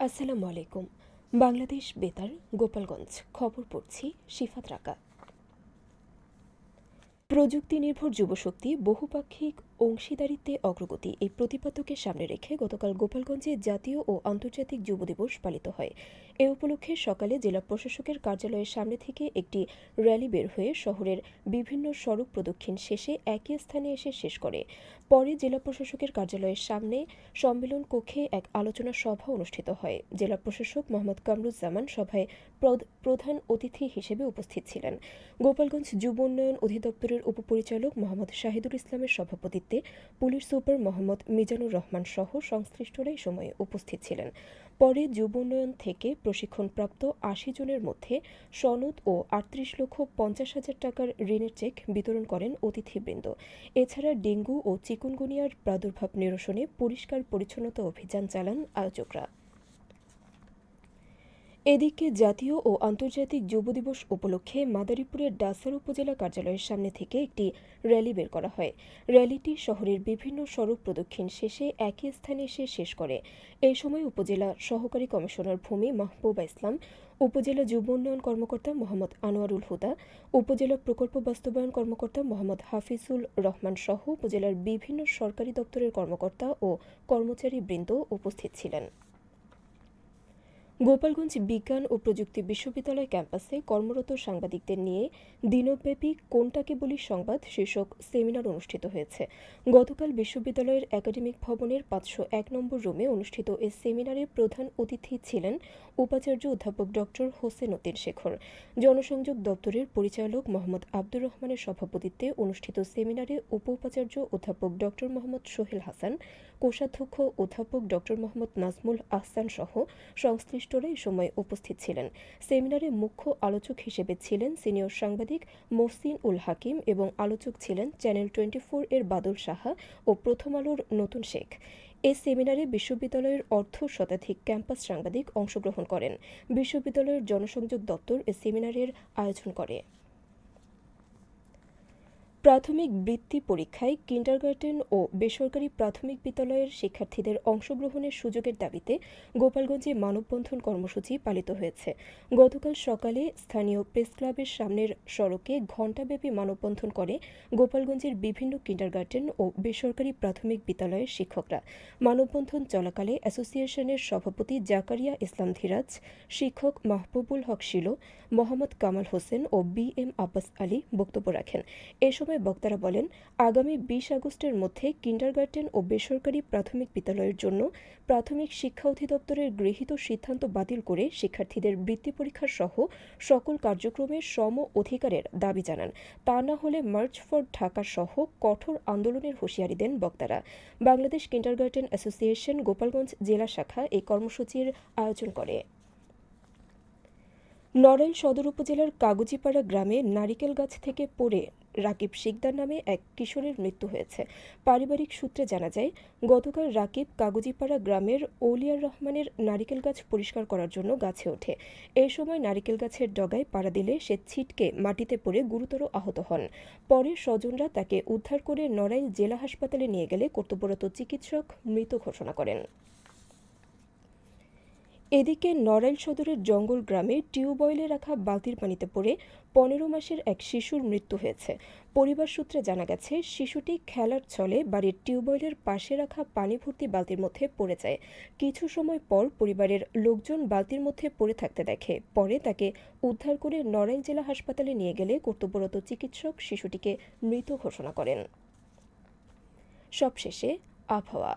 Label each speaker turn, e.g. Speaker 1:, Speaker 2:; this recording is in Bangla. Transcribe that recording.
Speaker 1: আসসালামু আলাইকুম। বাংলাদেশ বেতার গোপালগঞ্জ। খবর পড়ছি শিফাত রাকা। প্রযুক্তি নির্ভর যুবশক্তি বহুপাক্ষিক অংশীদারিত্বে অগ্রগতি এই প্রতিপাদ্যকে সামনে রেখে গতকাল গোপালগঞ্জে জাতীয় ও আন্তর্জাতিক যুব দিবস পালিত হয়। এ উপলক্ষে সকালে জেলা প্রশাসকের কার্যালয়ের সামনে থেকে একটি র্যালি বের হয়ে শহরের বিভিন্ন সড়ক প্রদক্ষিণ শেষে একই স্থানে এসে শেষ করে। পরে জেলা প্রশাসকের কার্যালয়ের সামনে সম্মেলন কক্ষে এক আলোচনা সভা অনুষ্ঠিত হয়। জেলা প্রশাসক মোহাম্মদ কামরুজ্জামান সভায় প্রধান অতিথি হিসেবে উপস্থিত ছিলেন। গোপালগঞ্জ যুব উন্নয়ন অধিদপ্তরের উপপরিচালক মোহাম্মদ শাহিদুল ইসলামের সভাপতিত্বে পুলিশ সুপার মোহাম্মদ মিজানুর রহমান সহ সংশ্লিষ্টরা এই সময় উপস্থিত ছিলেন। পরে যুব উন্নয়ন থেকে প্রশিক্ষণপ্রাপ্ত আশি জনের মধ্যে সনদ ও আটত্রিশ লক্ষ পঞ্চাশ হাজার টাকার ঋণের চেক বিতরণ করেন অতিথিবৃন্দ। এছাড়া ডেঙ্গু ও চিকুনগুনিয়ার প্রাদুর্ভাব নিরসনে পরিষ্কার পরিচ্ছন্নতা অভিযান চালান আয়োজকরা। এদিকে জাতীয় ও আন্তর্জাতিক যুব দিবস উপলক্ষে মাদারীপুরের ডাসার উপজেলা কার্যালয়ের সামনে থেকে একটি র্যালি বের করা হয়। র্যালিটি শহরের বিভিন্ন সড়ক প্রদক্ষিণ শেষে একই স্থানে এসে শেষ করে। এই সময় উপজেলা সহকারী কমিশনার ভূমি মাহবুবা ইসলাম, উপজেলা যুব উন্নয়ন কর্মকর্তা মোহাম্মদ আনোয়ারুল হুদা, উপজেলা প্রকল্প বাস্তবায়ন কর্মকর্তা মোহাম্মদ হাফিজুল রহমান সহ উপজেলার বিভিন্ন সরকারি দপ্তরের কর্মকর্তা ও কর্মচারী বৃন্দ উপস্থিত ছিলেন। গোপালগঞ্জ বিজ্ঞান ও প্রযুক্তি বিশ্ববিদ্যালয় ক্যাম্পাসে কর্মরত সাংবাদিকদের নিয়ে দিনব্যাপী কোনটাকে বলি সংবাদ শীর্ষক সেমিনার অনুষ্ঠিত হয়েছে। গতকাল বিশ্ববিদ্যালয়ের একাডেমিক ভবনের পাঁচশো এক নম্বর রুমে অনুষ্ঠিত এই সেমিনারে প্রধান অতিথি ছিলেন উপাচার্য অধ্যাপক ডক্টর হোসেন উদ্দিন শেখর। জনসংযোগ দপ্তরের পরিচালক মোহাম্মদ আব্দুর রহমানের সভাপতিত্বে অনুষ্ঠিত সেমিনারে উপ উপাচার্য অধ্যাপক ডক্টর মোহাম্মদ সোহেল হাসান, কোষাধ্যক্ষ অধ্যাপক ডক্টর মোহাম্মদ নাজমুল আহসান সহ সংশ্লিষ্টরা এ সময় উপস্থিত ছিলেন। সেমিনারে মুখ্য আলোচক হিসেবে ছিলেন সিনিয়র সাংবাদিক মোসিন উল হাকিম এবং আলোচক ছিলেন চ্যানেল টোয়েন্টি ফোর এর বাদল সাহা ও প্রথম আলোর নতুন শেখ। এ সেমিনারে বিশ্ববিদ্যালয়ের অর্ধ শতাধিক ক্যাম্পাস সাংবাদিক অংশগ্রহণ করেন। বিশ্ববিদ্যালয়ের জনসংযোগ দপ্তর এ সেমিনারের আয়োজন করে। প্রাথমিক বৃত্তি পরীক্ষায় কিন্ডারগার্টেন ও বেসরকারি প্রাথমিক বিদ্যালয়ের শিক্ষার্থীদের অংশগ্রহণের সুযোগের দাবিতে গোপালগঞ্জে মানববন্ধন কর্মসূচি পালিত হয়েছে। গতকাল সকালে স্থানীয় প্রেস ক্লাবের সামনের সড়কে ঘণ্টাব্যাপী মানববন্ধন করে গোপালগঞ্জের বিভিন্ন কিন্ডারগার্টেন ও বেসরকারি প্রাথমিক বিদ্যালয়ের শিক্ষকরা। মানববন্ধন চলাকালে অ্যাসোসিয়েশনের সভাপতি জাকারিয়া ইসলাম ধীরাজ, শিক্ষক মাহবুবুল হক শিলো, মোহাম্মদ কামাল হোসেন ও বি এম আব্বাস আলী বক্তব্য রাখেন। এ সময় বক্তারা বলেন, আগামী বিশ আগস্টের মধ্যে কিন্ডারগার্টেন ও বেসরকারি প্রাথমিক বিদ্যালয়ের জন্য প্রাথমিক শিক্ষা অধিদপ্তরের গৃহীত সিদ্ধান্ত বাতিল করে শিক্ষার্থীদের বৃত্তি পরীক্ষা সহ সকল কার্যক্রমের সম অধিকারের দাবি জানান। তা না হলে মার্চ ফর ঢাকা সহ কঠোর আন্দোলনের হুঁশিয়ারি দেন বক্তারা। বাংলাদেশ কিন্ডারগার্টেন অ্যাসোসিয়েশন গোপালগঞ্জ জেলা শাখা এই কর্মসূচির আয়োজন করে। নড়াইল সদর উপজেলার কাগজিপাড়া গ্রামে নারিকেল গাছ থেকে পড়ে রাকিব শিকদার নামে এক কিশোরের মৃত্যু হয়েছে। পারিবারিক সূত্রে জানা যায়, গতকাল রাকিব কাগজিপাড়া গ্রামের ওলিয়ার রহমানের নারিকেল গাছ পরিষ্কার করার জন্য গাছে ওঠে। এই সময় নারিকেল গাছের ডগায় পাড়া দিলে সে ছিটকে মাটিতে পড়ে গুরুতর আহত হন। পরে স্বজনরা তাকে উদ্ধার করে নড়াইল জেলা হাসপাতালে নিয়ে গেলে কর্তব্যরত চিকিৎসক মৃত ঘোষণা করেন। এদিকে নড়াইল সদরের জঙ্গল গ্রামে টিউবওয়েলে রাখা বালতির পানিতে পড়ে পনেরো মাসের এক শিশুর মৃত্যু হয়েছে। পরিবার সূত্রে জানা গেছে, শিশুটি খেলার ছলে বাড়ির টিউবওয়েলের পাশে রাখা পানি ভর্তি বালতির মধ্যে পড়ে যায়। কিছু সময় পর পরিবারের লোকজন বালতির মধ্যে পড়ে থাকতে দেখে, পরে তাকে উদ্ধার করে নড়াইল জেলা হাসপাতালে নিয়ে গেলে কর্তব্যরত চিকিৎসক শিশুটিকে মৃত ঘোষণা করেন। সবশেষে আবহাওয়া।